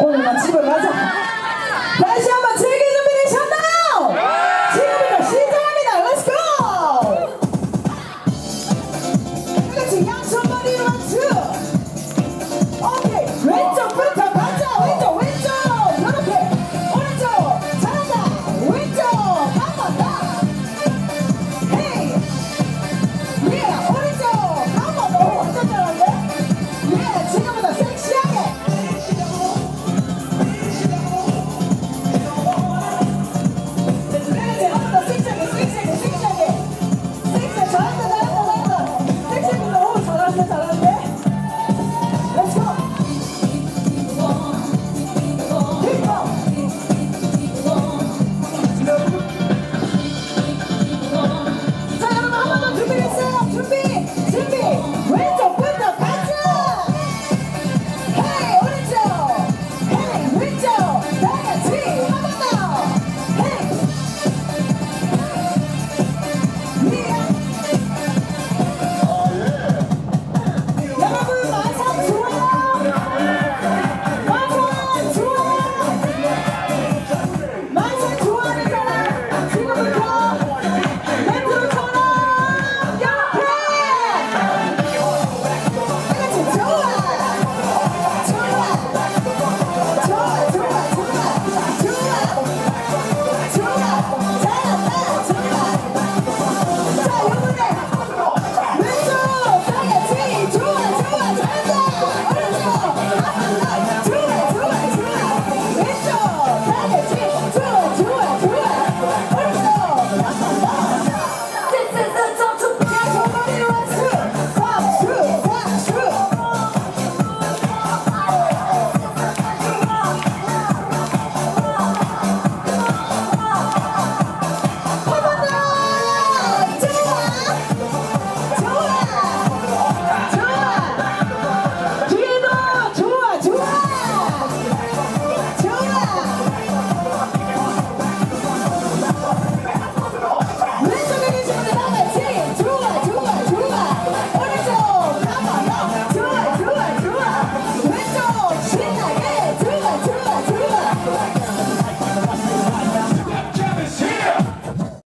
오늘만 집을 가자. 다시 한번 즐길 준비 되셨나요? 지금부터 시작합니다. 렛츠고 같이 양손 머리로 맞추